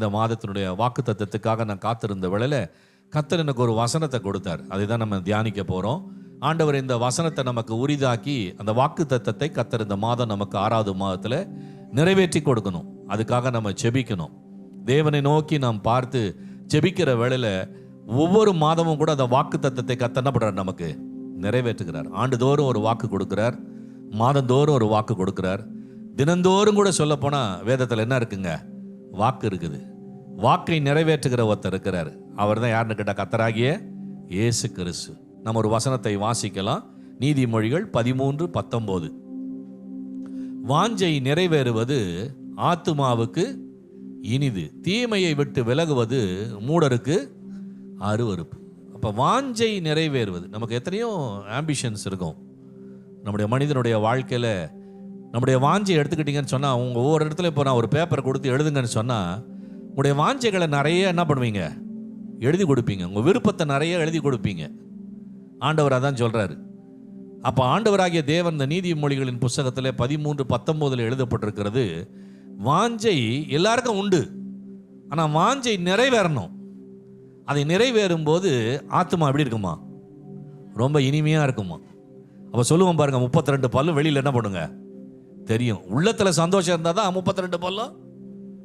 இந்த மாதத்தினுடைய வாக்கு தத்தத்துக்காக நான் காத்திருந்த வேளையில் கத்தர் எனக்கு ஒரு வசனத்தை கொடுத்தார். அதை தான் நம்ம தியானிக்க போகிறோம் ஆண்டவர் இந்த வசனத்தை நமக்கு உரிதாக்கி அந்த வாக்கு தத்தத்தை கத்தர் இந்த மாதம் நமக்கு ஆறாவது மாதத்தில் நிறைவேற்றி கொடுக்கணும். அதுக்காக நம்ம செபிக்கணும் தேவனை நோக்கி நாம் பார்த்து ஜெபிக்கிற வேளையில் ஒவ்வொரு மாதமும் கூட அந்த வாக்கு தத்தத்தை கத்த என்ன நமக்கு? நிறைவேற்றுகிறார். ஆண்டுதோறும் ஒரு வாக்கு கொடுக்குறார். மாதந்தோறும் ஒரு வாக்கு கொடுக்குறார். தினந்தோறும் கூட சொல்லப்போனால் வேதத்தில் என்ன இருக்குங்க? வாக்கு இருக்குது. வாக்கை நிறைவேற்றுகிற ஒருத்தர் இருக்கிறார். அவர் தான் யாருன்னு கேட்டால் கத்தராகிய இயேசு கிறிஸ்து. நம்ம ஒரு வசனத்தை வாசிக்கலாம். நீதிமொழிகள் பதிமூன்று பத்தொம்போது. வாஞ்சை நிறைவேறுவது ஆத்துமாவுக்கு இனிது. தீமையை விட்டு விலகுவது மூடருக்கு அருவருப்பு. அப்போ வாஞ்சை நிறைவேறுவது. நமக்கு எத்தனையோ ஆம்பிஷன்ஸ் இருக்கும். நம்முடைய மனிதனுடைய வாழ்க்கையில் நம்முடைய வாஞ்சை எடுத்துக்கிட்டீங்கன்னு சொன்னால் உங்கள் ஒவ்வொரு இடத்துல இப்போ நான் ஒரு பேப்பர் கொடுத்து எழுதுங்கன்னு சொன்னால் உங்களுடைய வாஞ்சைகளை நிறைய என்ன பண்ணுவீங்க? எழுதி கொடுப்பீங்க. உங்கள் விருப்பத்தை நிறைய எழுதி கொடுப்பீங்க. ஆண்டவர் அதான் சொல்கிறாரு அப்போ ஆண்டவராகிய தேவன் இந்த நீதிமொழிகளின் புஸ்தகத்தில் பதிமூன்று பத்தொம்போதில் எழுதப்பட்டிருக்கிறது. வாஞ்சை எல்லாருக்கும் உண்டு. ஆனால் வாஞ்சை நிறைவேறணும். அதை நிறைவேறும் போது ஆத்மா எப்படி இருக்குமா? ரொம்ப இனிமையாக இருக்குமா? அப்போ சொல்லுவோம் பாருங்கள் முப்பத்தி ரெண்டு பல்லும் வெளியில் என்ன பண்ணுங்க? தெரியும். உள்ளத்தில் சந்தோஷம் இருந்தால் தான் முப்பத்தி ரெண்டு பல்லும்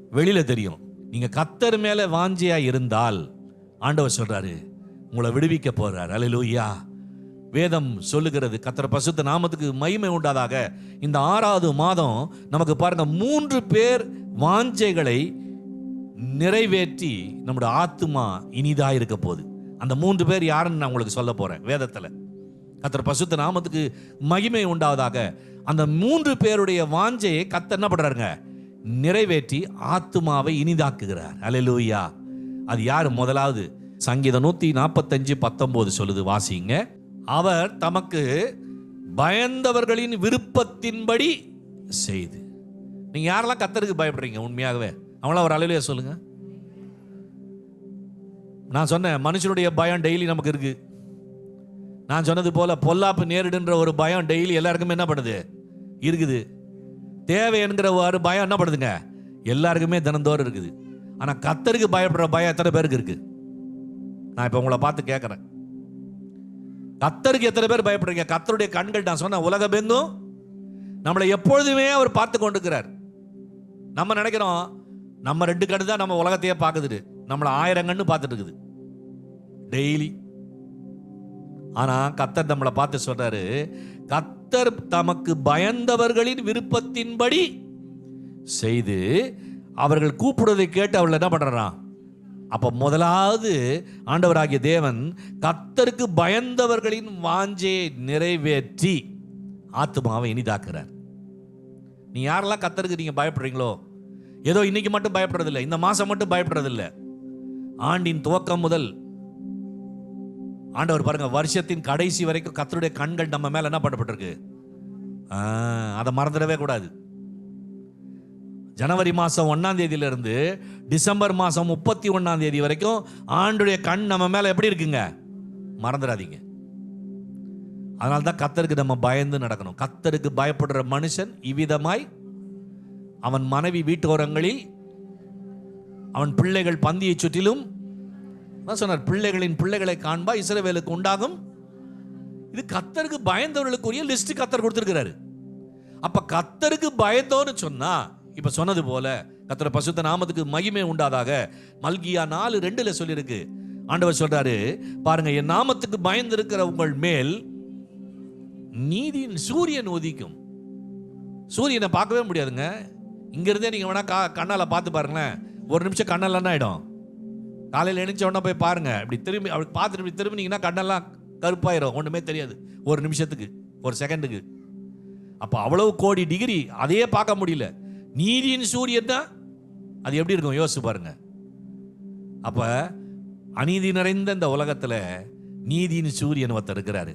வெளியில் தெரியும். நீங்கள் கத்தர் மேலே வாஞ்சியாக இருந்தால் ஆண்டவர் சொல்கிறாரு உங்களை விடுவிக்க போகிறார் அல்லேலூயா வேதம் சொல்லுகிறது கத்திர பசுத்த நாமத்துக்கு மகிமை உண்டாதாக. இந்த ஆறாவது மாதம் நமக்கு பாருங்க மூன்று பேர் வாஞ்சைகளை நிறைவேற்றி நம்முடைய ஆத்துமா இனிதா இருக்க போகுது. அந்த மூன்று பேர் யாருன்னு நான் உங்களுக்கு சொல்ல போறேன் வேதத்தில். கத்தர் பசுத்த நாமத்துக்கு மகிமை உண்டாவதாக. அந்த மூன்று பேருடைய வாஞ்சையை கத்தர் என்ன பண்றாருங்க நிறைவேற்றி ஆத்துமாவை இனிதாக்குகிறார். அலலூயா அது யார்? முதலாவது சங்கீதம் நூத்தி நாற்பத்தஞ்சு பத்தொன்பது சொல்லுது வாசிங்க. அவர் தமக்கு பயந்தவர்களின் விருப்பத்தின்படி செய்து. நீங்க யாரெல்லாம் கத்தருக்கு பயப்படுறீங்க உண்மையாகவே? அவங்கள ஒரு அலையிலேயே சொல்லுங்க. நான் சொன்னேன் மனுஷனுடைய பயம் டெய்லி நமக்கு இருக்கு. நான் சொன்னது போல பொல்லாப்பு நேரிடுன்ற ஒரு பயம் டெய்லி எல்லாருக்குமே என்ன பண்ணுது? இருக்குது. தேவை என்கிற ஒரு பயம் என்ன பண்ணுதுங்க எல்லாருக்குமே தினந்தோறும் இருக்குது. ஆனால் கத்தருக்கு பயப்படுற பயம் எத்தனை பேருக்கு இருக்கு? நான் இப்போ உங்களை பார்த்து கேட்குறேன் கத்தருக்கு எத்தனை பேர் பயப்படுறீங்க? கத்தருடைய கண்கள் நான் சொன்ன உலகமெங்கும் நம்மளை எப்பொழுதுமே அவர் பார்த்து கொண்டிருக்கிறார். நம்ம நினைக்கிறோம் நம்ம ரெண்டு கண்ணு தான் நம்ம உலகத்தையே பார்க்குது நம்மளை ஆயிரம் கண்ணு பார்த்துட்டு இருக்குது. டெய்லி. ஆனால் கத்தர் நம்மளை பார்த்து சொல்கிறாரு கத் கத்தர் தமக்கு பயந்தவர்களின் விருப்பத்தின்படி செய்து அவர்கள் கூப்பிடுவதை கேட்டு அவள் என்ன பண்ணுறான் அப்போ முதலாவது ஆண்டவராகிய தேவன் கத்தருக்கு பயந்தவர்களின் வாஞ்சையை நிறைவேற்றி ஆத்மாவை இனிதாக்குறார். நீ யாரெல்லாம் கத்தருக்கு நீங்கள் பயப்படுறீங்களோ? ஏதோ இன்னைக்கு மட்டும் பயப்படுறதில்லை இந்த மாதம் மட்டும் பயப்படுறதில்லை. ஆண்டின் துவக்கம் முதல் ஆண்டவர் பாருங்க வருஷத்தின் கடைசி வரைக்கும் கத்தருடைய கண்கள் நம்ம மேல என்ன பண்ணப்பட்டிருக்கு? அதை மறந்துடவே கூடாது. ஜனவரி மாதம் ஒன்றாம் தேதியிலிருந்து டிசம்பர் மாதம் முப்பத்தி ஒன்றாம் தேதி வரைக்கும் ஆண்டுடைய கண் நம்ம மேலே எப்படி இருக்குங்க? மறந்துடாதீங்க. அதனால தான் கத்தருக்கு நம்ம பயந்து நடக்கணும். கத்தருக்கு பயப்படுற மனுஷன் இவ்விதமாய் அவன் மனைவி வீட்டோரங்களில் அவன் பிள்ளைகள் பந்தியை சுற்றிலும் அதான் சொன்னார்? பிள்ளைகளின் பிள்ளைகளை காண்பா இஸ்ரவேலுக்கு உண்டாகும். இது கத்தருக்கு பயந்தவர்களுக்குரிய லிஸ்ட் கத்தர் கொடுத்துருக்கிறாரு. அப்ப கத்தருக்கு பயந்தோன்னு சொன்னா இப்ப சொன்னது போல கத்தர் பசுத்த நாமத்துக்கு மகிமை உண்டாதாக மல்கியா நாலு ரெண்டுல சொல்லியிருக்கு. ஆண்டவர் சொல்றாரு பாருங்க என் நாமத்துக்கு பயந்திருக்கிற உங்கள் மேல் நீதியின் சூரியன் உதிக்கும். சூரியனை பார்க்கவே முடியாதுங்க. இங்கிருந்தே நீங்கள் நீங்க வேணா கா கண்ணால பார்த்து பாருங்களேன். ஒரு நிமிஷம் கண்ணாலன்னா ஆகிடும் ஆயிடும். காலையில் எழுந்த உடனே போய் பாருங்க. அப்படி திரும்பி அப்படி பார்த்துட்டு இப்படி திரும்பினீங்கன்னா கண்ணெல்லாம் கருப்பாயிரும். ஒன்றுமே தெரியாது. ஒரு நிமிஷத்துக்கு ஒரு செகண்டுக்கு. அப்போ அவ்வளவு கோடி டிகிரி அதையே பார்க்க முடியல. நீதியின் சூரியன் தான். அது எப்படி இருக்கும்? யோசிச்சு பாருங்க. அப்போ அநீதி நிறைந்த இந்த உலகத்தில் நீதியின் சூரியன் ஒருத்தர் இருக்கிறாரு.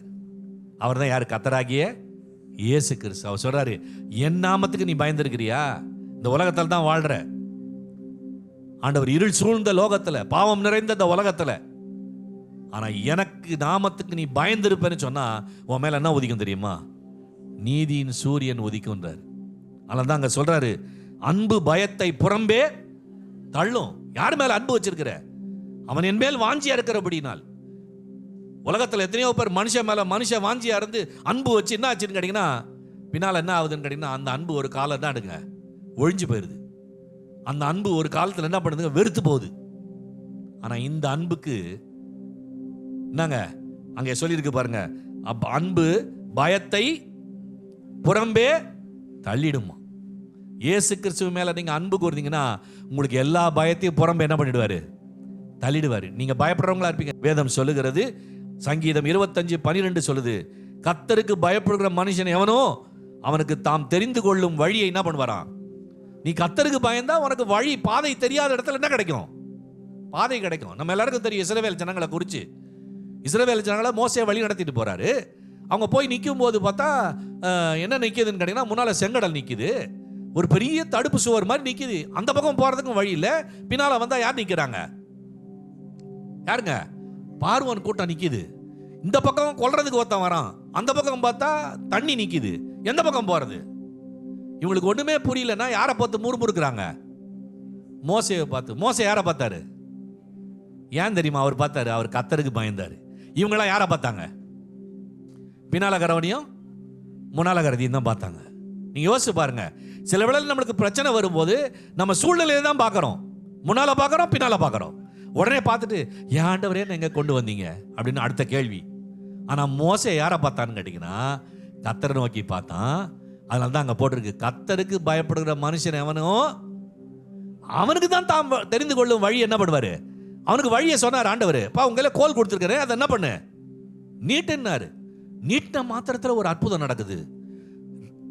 அவர் தான் யார்? கத்தராகிய இயேசு கிறிஸ்து. அவர் சொல்கிறாரு என் நாமத்துக்கு நீ பயந்துருக்கிறியா? இந்த உலகத்தில் தான் வாழ்கிற ஆண்டவர் இருள் சூழ்ந்த லோகத்தில் பாவம் நிறைந்த இந்த உலகத்தில். ஆனால் எனக்கு நாமத்துக்கு நீ பயந்திருப்பேன்னு சொன்னால் உன் மேலே என்ன உதிக்கும் தெரியுமா? நீதியின் சூரியன் உதிக்கும்ன்றார். அதனால தான் அங்கே சொல்கிறாரு அன்பு பயத்தை புறம்பே தள்ளும். யார் மேலே அன்பு வச்சிருக்கிற? அவன் என் மேல் வாஞ்சியா இருக்கிறபடினால் உலகத்தில் எத்தனையோ பேர் மனுஷன் மேலே மனுஷன் வாஞ்சியா இருந்து அன்பு வச்சு என்ன ஆச்சுன்னு கேட்டிங்கன்னா பின்னால் என்ன ஆகுதுன்னு கேட்டிங்கன்னா அந்த அன்பு ஒரு காலம் தான் எடுங்க. ஒழிஞ்சு போயிடுது அந்த அன்பு ஒரு காலத்தில் என்ன பண்ணுதுங்க? வெறுத்து போகுது. ஆனால் இந்த அன்புக்கு என்னங்க? அங்கே சொல்லியிருக்கு பாருங்க. அப்ப அன்பு பயத்தை புறம்பே தள்ளிடுமா? இயேசு கிறிஸ்துவ மேலே நீங்கள் அன்பு கூர்ந்தீங்கன்னா உங்களுக்கு எல்லா பயத்தையும் புறம்பே என்ன பண்ணிடுவார்? தள்ளிடுவார். நீங்கள் பயப்படுறவங்களா இருப்பீங்க. வேதம் சொல்லுகிறது சங்கீதம் இருபத்தஞ்சு பனிரெண்டு சொல்லுது கத்தருக்கு பயப்படுகிற மனுஷன் எவனோ அவனுக்கு தாம் தெரிந்து கொள்ளும் வழியை என்ன பண்ணுவாரான் நீ கத்தருக்கு பயந்தா உனக்கு வழி பாதை தெரியாத இடத்துல என்ன கிடைக்கும்? பாதை கிடைக்கும். நம்ம எல்லாருக்கும் தெரியும் இஸ்ரேவேல் ஜனங்களை குறித்து இஸ்ரவேல் ஜனங்களை மோசையை வழி நடத்திட்டு போறாரு. அவங்க போய் நிற்கும் போது பார்த்தா என்ன நிற்கிதுன்னு கேட்டிங்கன்னா முன்னால் செங்கடல் நிற்கிது ஒரு பெரிய தடுப்பு சுவர் மாதிரி நிற்கிது அந்த பக்கம் போகிறதுக்கும் வழி இல்லை. பின்னால் வந்தால் யார் நிற்கிறாங்க யாருங்க? பார்வன் கூட்டம் நிற்கிது இந்த பக்கம் கொல்றதுக்கு ஒருத்தன் வரான். அந்த பக்கம் பார்த்தா தண்ணி நிற்கிது எந்த பக்கம் போகிறது இவங்களுக்கு ஒண்ணுமே புரியலன்னா யாரை பார்த்து முறுமுறுக்கிறாங்க? மோசையை பார்த்து. மோசை யாரை பார்த்தாரு? ஏன் தெரியுமா? அவர் பார்த்தாரு. அவர் கத்தருக்கு பயந்தாரு. இவங்களாம் யாரை பார்த்தாங்க? பின்னாலகரவனையும் முன்னாலகரதியும் தான் பார்த்தாங்க. நீங்க யோசிச்சு பாருங்க. சில வேளையில் நம்மளுக்கு பிரச்சனை வரும்போது நம்ம சூழ்நிலையை தான் பார்க்குறோம். முன்னால பார்க்குறோம் பின்னால பார்க்குறோம். உடனே பார்த்துட்டு ஏண்டவரே எங்கே எங்க கொண்டு வந்தீங்க? அப்படின்னு அடுத்த கேள்வி. ஆனால் மோசை யாரை பார்த்தான்னு கேட்டிங்கன்னா கத்தரை நோக்கி பார்த்தான் அதனால தான் அங்கே போட்டிருக்கு. கத்தருக்கு பயப்படுகிற மனுஷன் எவனோ அவனுக்கு தான் தாம் தெரிந்து கொள்ளும் வழி என்ன பண்ணுவார்? அவனுக்கு வழியை சொன்னார் ஆண்டவர். பா உங்களே கோல் கொடுத்துருக்கிறேன் அதை என்ன பண்ணு? நீட்டுன்னாரு. நீட்டின மாத்திரத்தில் ஒரு அற்புதம் நடக்குது.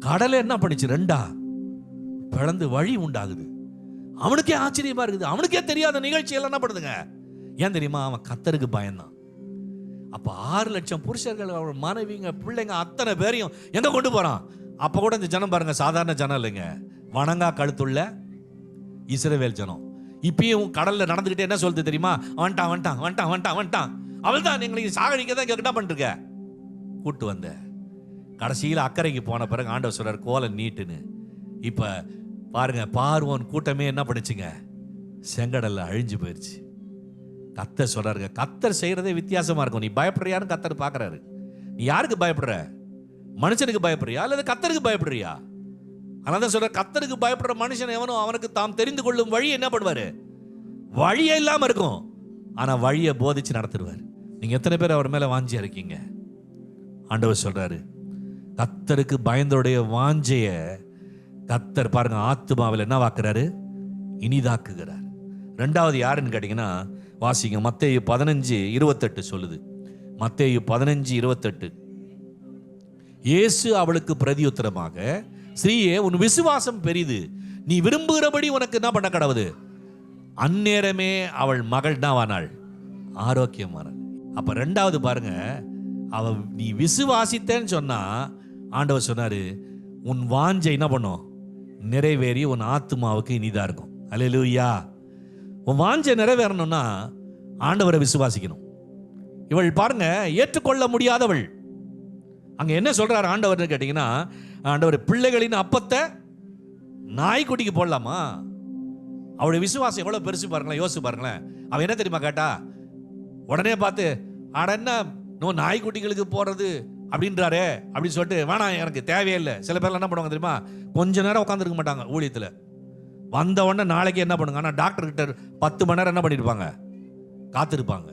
கடலை என்ன பண்ணிச்சு? ரெண்டா? பிளந்து வழி உண்டாகுது. அவனுக்கே ஆச்சரியமா இருக்குது. அவனுக்கே தெரியாத நிகழ்ச்சியெல்லாம் என்ன பண்ணுதுங்க? ஏன் தெரியுமா? அவன் கத்தருக்கு பயந்தான். அப்போ ஆறு லட்சம் புருஷர்கள் அவன் மனைவிங்க பிள்ளைங்க அத்தனை பேரையும் எங்கே கொண்டு போகிறான் அப்போ கூட இந்த ஜனம் பாருங்க சாதாரண ஜனம் இல்லைங்க. வணங்கா கழுத்துள்ள இஸ்ரவேல் ஜனம். இப்பயும் கடல்ல நடந்துக்கிட்டே என்ன சொல்லுது தெரியுமா? வந்துட்டான் வந்துட்டான் வந்துட்டான் வந்துட்டான் வந்துட்டான். அவள் தான் எங்களுக்கு சாகடிக்க தான் இங்க என்ன பண்ணிருக்க கூட்டு வந்த. கடைசியில் அக்கறைக்கு போன பிறகு ஆண்டவர் சொல்றார் கோலை நீட்டுன்னு. இப்போ பாருங்க பார்வோன் கூட்டமே என்ன பண்ணுச்சுங்க? செங்கடல்ல அழிஞ்சு போயிடுச்சு கத்தர் சொல்றாருங்க கத்தர் செய்யறதே வித்தியாசமா இருக்கும். நீ பயப்படுறியான்னு கத்தர் பார்க்குறாரு நீ யாருக்கு பயப்படுற? மனுஷனுக்கு பயப்படுறியா? அல்லது கத்தருக்கு பயப்படுறியா? அதனால தான் சொல்ற கத்தருக்கு பயப்படுற மனுஷன் எவனோ அவனுக்கு தாம் தெரிந்து கொள்ளும் வழி என்ன பண்ணுவாரு? வழியே இல்லாமல் இருக்கும். ஆனால் வழியை போதிச்சு நடத்திடுவார் நீங்கள் எத்தனை பேர் அவர் மேலே வாஞ்சியாக இருக்கீங்க? ஆண்டவர் சொல்கிறாரு கத்தருக்கு பயந்தோடைய வாஞ்சைய கத்தர் பாருங்க ஆத்துமாவில் என்ன வாக்குறாரு? இனிதாக்குகிறார். ரெண்டாவது யாருன்னு கேட்டிங்கன்னா வாசிங்க மத்தேயு பதினஞ்சு இருபத்தெட்டு சொல்லுது. மத்தேயு பதினஞ்சு இருபத்தெட்டு. இயேசு அவளுக்கு பிரதியுத்தரமாக ஸ்ரீயே உன் விசுவாசம் பெரிது. நீ விரும்புகிறபடி உனக்கு என்ன பண்ண கடவுது? அந்நேரமே அவள் மகள் தான் ஆனாள் ஆரோக்கியமான அப்ப ரெண்டாவது பாருங்க அவ நீ விசுவாசித்தேன்னு சொன்னா ஆண்டவர் சொன்னாரு உன் வாஞ்சை என்ன பண்ணும்? நிறைவேறி உன் ஆத்துமாவுக்கு இனிதா இருக்கும். அலையலூயா உன் வாஞ்சை நிறைவேறணும்னா ஆண்டவரை விசுவாசிக்கணும். இவள் பாருங்க ஏற்றுக்கொள்ள முடியாதவள். அங்க என்ன சொல்றாரு ஆண்டவர்னு கேட்டீங்கன்னா ஆண்டவர் பிள்ளைகளின் அப்பத்தை நாய்க்குட்டிக்கு போடலாமா? அவளுடைய விசுவாசம் எவ்வளவு பெருசு பாருங்களேன் யோசிச்சு பாருங்களேன். அவன் என்ன தெரியுமா கேட்டா உடனே பார்த்து ஆட என்ன நோ நாய்க்குட்டிகளுக்கு போறது அப்படின்றாரே அப்படின்னு சொல்லிட்டு வேணாம் எனக்கு தேவையே இல்லை சில பேர்லாம் என்ன பண்ணுவாங்க தெரியுமா? கொஞ்ச நேரம் உட்காந்துருக்க மாட்டாங்க ஊழியத்தில். வந்த உடனே நாளைக்கு என்ன பண்ணுங்க ஆனால் டாக்டர் கிட்ட பத்து மணி நேரம் என்ன பண்ணியிருப்பாங்க காத்திருப்பாங்க.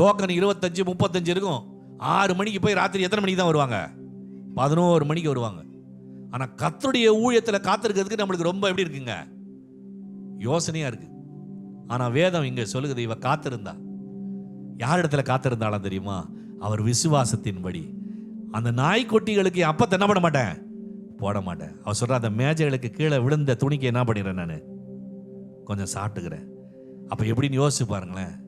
டோக்கன் இருபத்தஞ்சு முப்பத்தஞ்சு இருக்கும். ஆறு மணிக்கு போய் ராத்திரி எத்தனை மணிக்கு தான் வருவாங்க? பதினோரு மணிக்கு வருவாங்க. ஆனால் கத்தருடைய ஊழியத்தில் காத்திருக்கிறதுக்கு நம்மளுக்கு ரொம்ப எப்படி இருக்குங்க? யோசனையாக இருக்கு. ஆனால் வேதம் இங்கே சொல்லுகிறது இவ காத்திருந்தா. யார் இடத்துல காத்திருந்தாலும் தெரியுமா? அவர் விசுவாசத்தின்படி. அந்த நாய்க்குட்டிகளுக்கு என் அப்பத்தை என்ன பண்ண மாட்டேன்? போட மாட்டேன். அவர் சொல்கிற அந்த மேஜைகளுக்கு கீழே விழுந்த துணிக்கு என்ன பண்ணிடுறேன் நான்? கொஞ்சம் சாப்பிட்டுக்கிறேன். அப்போ எப்படின்னு யோசிச்சு பாருங்களேன்.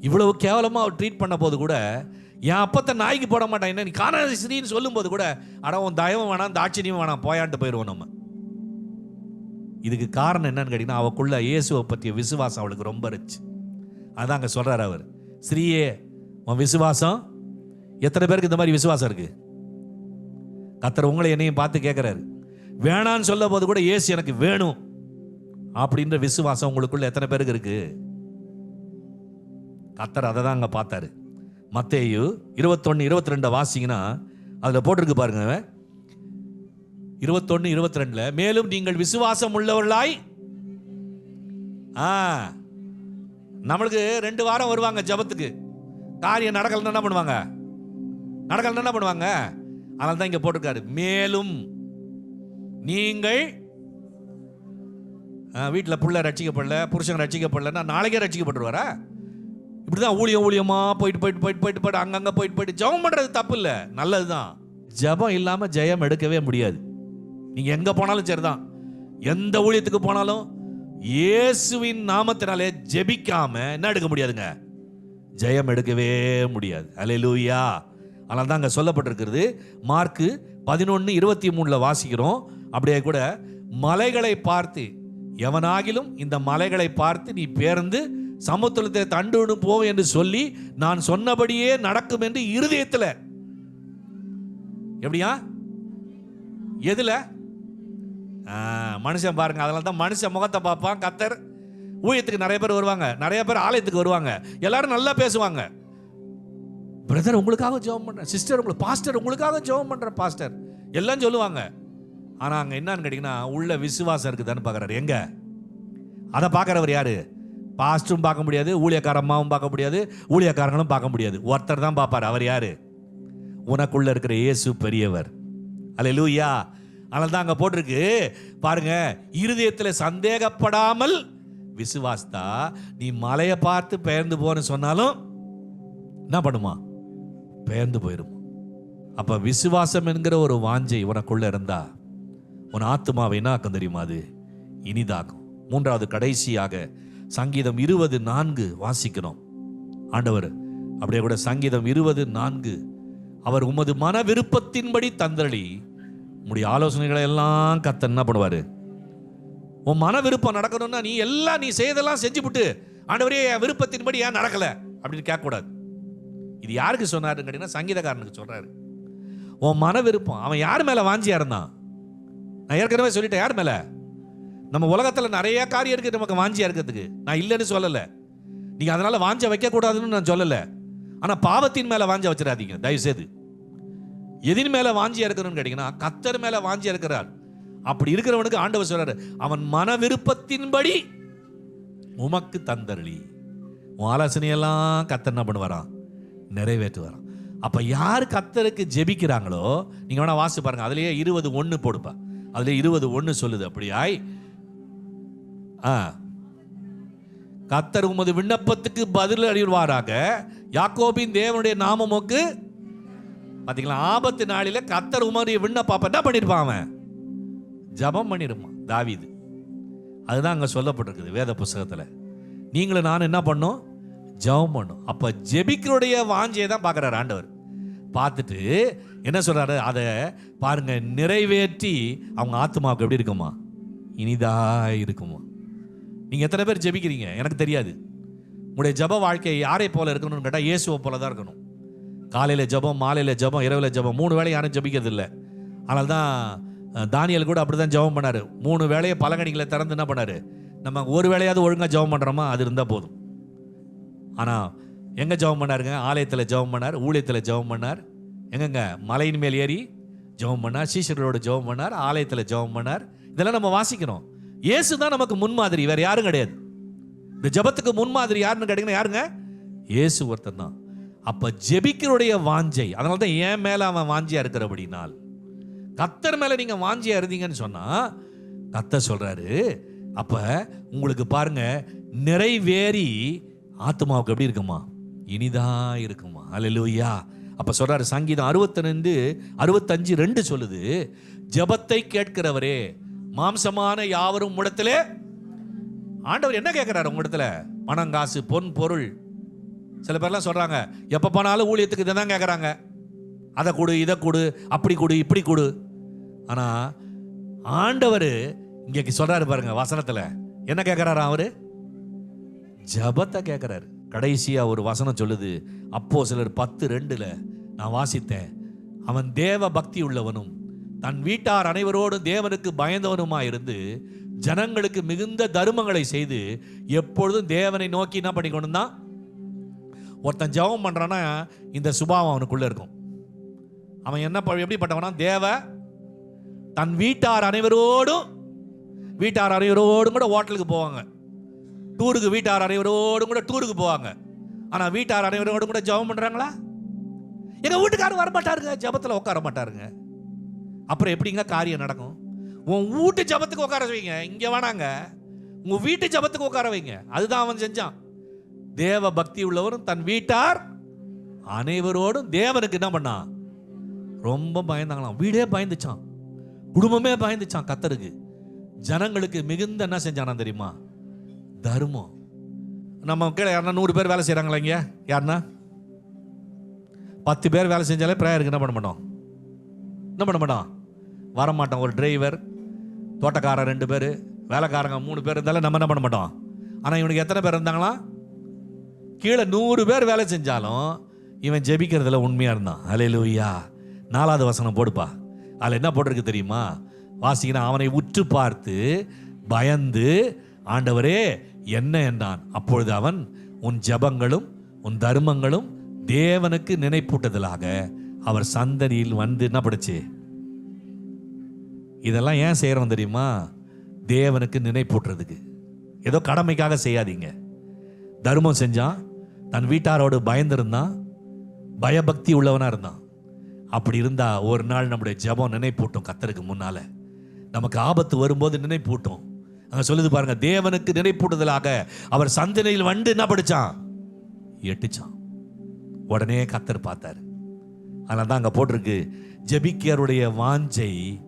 இவ்வளவு கேவலமாக அவர் ட்ரீட் பண்ண போது கூட என் அப்பத்தை நாய்க்கு போட மாட்டான். என்ன நீ காணாத ஸ்ரீன்னு சொல்லும்போது கூட ஆனால் உன் தயவும் வேணாம் இந்த ஆச்சரியம் வேணாம் போயான்ட்டு போயிடுவோம் நம்ம. இதுக்கு காரணம் என்னன்னு கேட்டிங்கன்னா அவக்குள்ள இயேசுவை பற்றிய விசுவாசம் அவளுக்கு ரொம்ப இருந்துச்சு. அதான் அங்கே சொல்கிறார் அவர். ஸ்ரீயே உன் விசுவாசம்? எத்தனை பேருக்கு இந்த மாதிரி விசுவாசம் இருக்குது கத்தர் உங்களை என்னையும் பார்த்து கேட்குறாரு. வேணான்னு சொல்ல போது கூட ஏசு எனக்கு வேணும் அப்படின்ற விசுவாசம் உங்களுக்குள்ள எத்தனை பேருக்கு இருக்கு? கத்தர் அதை தான் அங்கே பார்த்தாரு. மத்தேயு இருபத்தொன்று இருபத்தி ரெண்டை வாசிங்கன்னா அதில் போட்டிருக்கு பாருங்க. இருபத்தொன்று இருபத்தி ரெண்டில் மேலும் நீங்கள் விசுவாசம் உள்ளவர்களாய் ஆ. நம்மளுக்கு ரெண்டு வாரம் வருவாங்க ஜபத்துக்கு. காரியம் நடக்கலன்னா என்ன பண்ணுவாங்க? நடக்கலன்னா என்ன பண்ணுவாங்க? அதனால தான் இங்கே போட்டிருக்காரு. மேலும் நீங்கள் வீட்டில் புள்ள ரட்சிக்கப்படல புருஷன் ரட்சிக்கப்படலன்னா நாளைக்கே ரட்சிக்கப்பட்டுருவாரா? இப்படி தான் ஊழியம் ஊழியமாக போயிட்டு போயிட்டு போயிட்டு போயிட்டு போயிட்டு அங்கங்கே போயிட்டு போயிட்டு ஜபம் பண்ணுறது தப்பு இல்லை நல்லது தான் ஜபம் இல்லாமல் ஜெயம் எடுக்கவே முடியாது. நீங்கள் எங்கே போனாலும் சரிதான். எந்த ஊழியத்துக்கு போனாலும் இயேசுவின் நாமத்தினாலே ஜெபிக்காம என்ன எடுக்க முடியாதுங்க? ஜெயம் எடுக்கவே முடியாது. அலையலூயா அதனால தான் அங்கே சொல்லப்பட்டிருக்கிறது. மார்க்கு பதினொன்று இருபத்தி மூணில் வாசிக்கிறோம். அப்படியே கூட மலைகளை பார்த்து எவனாகிலும் இந்த மலைகளை பார்த்து நீ பேர்ந்து சமத்துவத்தை தண்டுன்னு போ என்று சொல்லி நான் சொன்னபடியே நடக்கும் என்று இருதயத்தில். எப்படியா? எதில்? மனுஷன் பாருங்க அதனால தான் மனுஷன் முகத்தை பார்ப்பான் கத்தர். ஊழியத்துக்கு நிறைய பேர் வருவாங்க நிறைய பேர் ஆலயத்துக்கு வருவாங்க எல்லாரும் நல்லா பேசுவாங்க. பிரதர் உங்களுக்காக ஜெபம் பண்ணுறேன் சிஸ்டர் உங்களுக்கு பாஸ்டர் உங்களுக்காக ஜெபம் பண்ணுறேன் பாஸ்டர் எல்லாம் சொல்லுவாங்க. ஆனால் அங்கே என்னன்னு கேட்டிங்கன்னா உள்ள விசுவாசம் இருக்குதான்னு பார்க்குறாரு எங்க? அதை பார்க்குறவர் யாரு? பாஸ்டரும் பார்க்க முடியாது ஊழியக்கார அம்மாவும் பார்க்க முடியாது ஊழியக்காரங்களும் பார்க்க முடியாது. ஒருத்தர் தான் பார்ப்பார். அவர் யார்? உனக்குள்ளே இருக்கிற இயேசு பெரியவர். அல்ல லூயா அதனால தான் அங்கே போட்டிருக்கு. பாருங்க இருதயத்தில் சந்தேகப்படாமல் விசுவாஸ்தா நீ மலையை பார்த்து பெயர்ந்து போன்னு சொன்னாலும் என்ன பண்ணுமா? பெயர்ந்து போயிடும் அப்போ விசுவாசம் என்கிற ஒரு வாஞ்சை உனக்குள்ளே இருந்தா உன் ஆத்மாவை என்ன ஆக்கும் தெரியுமா அது? இனிதாக்கும். மூன்றாவது கடைசியாக சங்கீதம் இருபது நான்கு வாசிக்கிறோம். ஆண்டவர் அப்படியே கூட சங்கீதம் இருபது நான்கு. அவர் உமது மன விருப்பத்தின்படி தந்தளி உடைய ஆலோசனைகளை எல்லாம் கத்த என்ன பண்ணுவார்? உன் மன விருப்பம் நடக்கணும்னா நீ எல்லாம் நீ செய்தெல்லாம் செஞ்சுவிட்டு ஆண்டவரே என் விருப்பத்தின்படி ஏன் நடக்கல? அப்படின்னு கேட்கக்கூடாது. இது யாருக்கு சொன்னாருன்னு கேட்டீங்கன்னா சங்கீதக்காரனுக்கு சொல்றாரு. உன் மன விருப்பம் அவன் யார் மேலே வாஞ்சியா இருந்தான்? நான் ஏற்கனவே சொல்லிட்டேன் யார் மேலே? நம்ம உலகத்தில் நிறைய காரியம் இருக்கு நமக்கு வாஞ்சியா இருக்கிறதுக்கு. நான் இல்லைன்னு சொல்லலை. நீங்க அதனால வாஞ்ச வைக்க கூடாதுன்னு நான் சொல்லலை. ஆனா பாவத்தின் மேல வாஞ்ச வச்சிடாதீங்க தயவு செய்து. எதின் மேல வாஞ்சியா இருக்கணும்னு கேட்டீங்கன்னா கத்தர் மேல வாஞ்சியா இருக்கிறார். அப்படி இருக்கிறவனுக்கு ஆண்டவர் சொல்றாரு அவன் மன விருப்பத்தின்படி உமக்கு தந்தருளி. உன் ஆலோசனையெல்லாம் கத்தர் என்ன பண்ணுவாராம்? நிறைவேற்று வரான் அப்ப யார் கத்தருக்கு ஜெபிக்கிறாங்களோ நீங்க வேணா வாசி பாருங்க அதுலயே இருபது ஒன்று போடுப்பா. அதுலேயே இருபது ஒன்று சொல்லுது அப்படியாய். ஆ. கத்தர் உமது விண்ணப்பத்துக்கு பதில் அறிவாராக. யாக்கோபின் தேவனுடைய நாமமுக்கு பார்த்தீங்களா ஆபத்து நாளில் கத்தர் உமருடைய விண்ணப்பம் என்ன பண்ணிருப்பான் அவன்? ஜபம் பண்ணிருப்பான் தாவீது. அதுதான் அங்கே சொல்லப்பட்டிருக்குது வேத புஸ்தகத்தில். நீங்களும் நான் என்ன பண்ணோம்? ஜெபம் பண்ணும். அப்போ ஜெபிக்கிறோடைய வாஞ்சியை தான் பார்க்குறாரு ஆண்டவர். பார்த்துட்டு என்ன சொல்கிறாரு அதை பாருங்கள் நிறைவேற்றி அவங்க ஆத்மாவுக்கு எப்படி இருக்குமா? இனிதா இருக்குமா? நீங்க எத்தனை பேர் ஜெபிக்கிறீங்க? எனக்கு தெரியாது. உங்களுடைய ஜப வாழ்க்கை யாரை போல இருக்கணும்னு கேட்டால் இயேசுவை போல தான் இருக்கணும். காலையில ஜெபம் மாலையில ஜெபம் இரவுல ஜெபம் மூணு வேளை யாரும் ஜபிக்கிறது இல்லை. ஆனால் தான் தானியல் கூட அப்படி தான் ஜெபம் பண்ணார். மூணு வேலையை பலகணிகளை திறந்து என்ன பண்ணார்? நம்ம ஒரு வேலையாவது ஒழுங்காக ஜெபம் பண்ணுறோமா அது இருந்தால் போதும். ஆனால் எங்கே ஜெபம் பண்ணாருங்க? ஆலயத்தில் ஜெபம் பண்ணார் ஊழியத்தில் ஜெபம் பண்ணார். எங்கங்க? மலையின் மேல் ஏறி ஜெபம் பண்ணார் சீஷர்களோட ஜெபம் பண்ணார் ஆலயத்தில் ஜெபம் பண்ணார். இதெல்லாம் நம்ம வாசிக்கிறோம் இயேசு தான் நமக்கு முன்மாதிரி. வேற யாரும் கிடையாது. இந்த ஜெபத்துக்கு முன்மாதிரி யாருன்னு கேட்டீங்கன்னா யாருங்க? இயேசு ஒருத்தன் தான் அப்போ ஜெபிக்கிறோடைய வாஞ்சை அதனால தான் என் மேலே அவன் வாஞ்சியாக இருக்கிற அப்படின்னால் கத்தர் மேலே நீங்கள் வாஞ்சியாக இருந்தீங்கன்னு சொன்னால் கத்தர் சொல்கிறாரு அப்போ உங்களுக்கு பாருங்க நிறைவேறி ஆத்மாவுக்கு எப்படி இருக்குமா? இனிதாக இருக்குமா? அல்லேலூயா அப்போ சொல்கிறாரு சங்கீதம் அறுபத்தி அறுபத்தஞ்சு ரெண்டு சொல்லுது ஜெபத்தை கேட்கிறவரே மாம்சமான யாவரும் உடத்திலே ஆண்டவர் என்ன கேட்கிறாரு உங்களிடத்துல பணம் காசு பொன் பொருள். சில பேர்லாம் சொல்றாங்க எப்ப போனாலும் ஊழியத்துக்கு இதை தான் கேட்குறாங்க. அதை கொடு இதை கொடு அப்படி கொடு இப்படி கொடு. ஆனா ஆண்டவர் இங்க சொல்றாரு பாருங்க வசனத்துல. என்ன கேட்குறாரு அவரு? ஜபத்தை கேட்கிறாரு. கடைசியா ஒரு வசனம் சொல்லுது அப்போ சிலர் பத்து ரெண்டுல நான் வாசித்தேன். அவன் தேவ பக்தி உள்ளவனும் தன் வீட்டார் அனைவரோடும் தேவனுக்கு பயந்தவனுமா இருந்து ஜனங்களுக்கு மிகுந்த தருமங்களை செய்து எப்பொழுதும் தேவனை நோக்கி என்ன பண்ணிக்கணும் தான் ஒருத்தன் ஜெபம் பண்ணுறான்னா இந்த சுபாவம் அவனுக்குள்ள இருக்கும். அவன் என்ன ப- எப்படிப்பட்டவனா? தேவ தன் வீட்டார் அனைவரோடும் வீட்டார் அனைவரோடும் கூட ஹோட்டலுக்கு போவாங்க. டூருக்கு வீட்டார் அனைவரோடும் கூட டூருக்கு போவாங்க. ஆனா வீட்டார் அனைவரோடும் கூட ஜெபம் பண்றாங்களா? எங்க வீட்டுக்காரர் வர மாட்டாருங்க உட்கார மாட்டாருங்க அப்புறம் எப்படிங்க காரியம் நடக்கும்? உன் வீட்டு ஜபத்துக்கு உட்கார வைங்க. இங்க வேணாங்க உங்க வீட்டு ஜபத்துக்கு உட்கார வைங்க. அதுதான் அவன் செஞ்சான். தேவ பக்தி உள்ளவரும் தன் வீட்டார் அனைவரோடும் தேவனுக்கு என்ன பண்ணான்? ரொம்ப பயந்தாங்களாம். வீடே பயந்துச்சான். குடும்பமே பயந்துச்சான் கத்தருக்கு. ஜனங்களுக்கு மிகுந்த என்ன செஞ்சானா தெரியுமா? தர்மம். நம்ம கீழே யாருன்னா நூறு பேர் வேலை செய்கிறாங்களா இங்கே? யாருன்னா? பத்து பேர் வேலை செஞ்சாலே ப்ரேயருக்கு என்ன பண்ண மாட்டோம்? என்ன பண்ண மாட்டோம்? வரமாட்டோம். ஒரு டிரைவர் தோட்டக்காரன் ரெண்டு பேர் வேலைக்காரங்க மூணு பேர் இருந்தாலும் நம்ம என்ன பண்ண மாட்டோம். ஆனால் இவனுக்கு எத்தனை பேர் இருந்தாங்களா? கீழே நூறு பேர் வேலை செஞ்சாலும் இவன் ஜெபிக்கிறதுல உண்மையாக இருந்தான். அலையிலூயா நாலாவது வசனம் போடுப்பா. அதில் என்ன போட்டிருக்கு தெரியுமா? வாசிக்கணும் அவனை உற்று பார்த்து பயந்து ஆண்டவரே என்ன என்றான்? அப்பொழுது அவன் உன் ஜெபங்களும் உன் தர்மங்களும் தேவனுக்கு நினைப்பூட்டுதலாக. அவர் சந்ததியில் வந்து என்ன படிச்சு? இதெல்லாம் ஏன் செய்கிறோம் தெரியுமா? தேவனுக்கு நினைப்பூட்டுறதுக்கு ஏதோ கடமைக்காக செய்யாதீங்க. தர்மம் செஞ்சான். தன் வீட்டாரோடு பயந்திருந்தான். பயபக்தி உள்ளவனாக இருந்தான். அப்படி இருந்தா ஒரு நாள் நம்முடைய ஜெபம் நினைப்பூட்டும் கத்தருக்கு முன்னால. நமக்கு ஆபத்து வரும்போது நினைப்பூட்டும் அங்க சொல்லுது பாருங்க தேவனுக்கு நினைப்பூட்டுதலாக அவர் சந்தனையில் வந்து என்ன படிச்சான்? எட்டுச்சான். உடனே கத்தர் பார்த்தாரு. ஆனால் தான் அங்கே போட்டிருக்கு ஜபிக்கியருடைய வாஞ்சை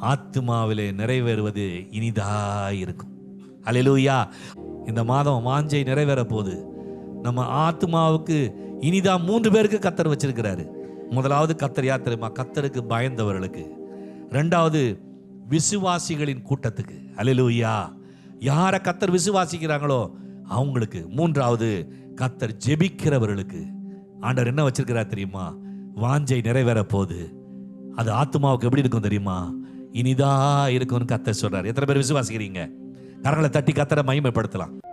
ஆத்துமாவிலே நிறைவேறுவது இனிதா இருக்கும். அல்லேலூயா இந்த மாதம் வாஞ்சை நிறைவேற போகுது நம்ம ஆத்மாவுக்கு இனிதா மூன்று பேருக்கு கத்தர் வச்சிருக்கிறாரு. முதலாவது கத்தர் யார் தெரியுமா? கத்தருக்கு பயந்தவர்களுக்கு. ரெண்டாவது விசுவாசிகளின் கூட்டத்துக்கு. அலிலூயா யாரை கத்தர் விசுவாசிக்கிறாங்களோ அவங்களுக்கு. மூன்றாவது கத்தர் ஜெபிக்கிறவர்களுக்கு. ஆண்டவர் என்ன வச்சிருக்கிறார் தெரியுமா? வாஞ்சை நிறைவேற போகுது அது ஆத்மாவுக்கு எப்படி இருக்கும் தெரியுமா? இனிதா இருக்கும்னு கத்த சொல்றாரு. எத்தனை பேர் விசுவாசிக்கிறீங்க? கரங்களை தட்டி கத்தரை மகிமைப்படுத்தலாம்.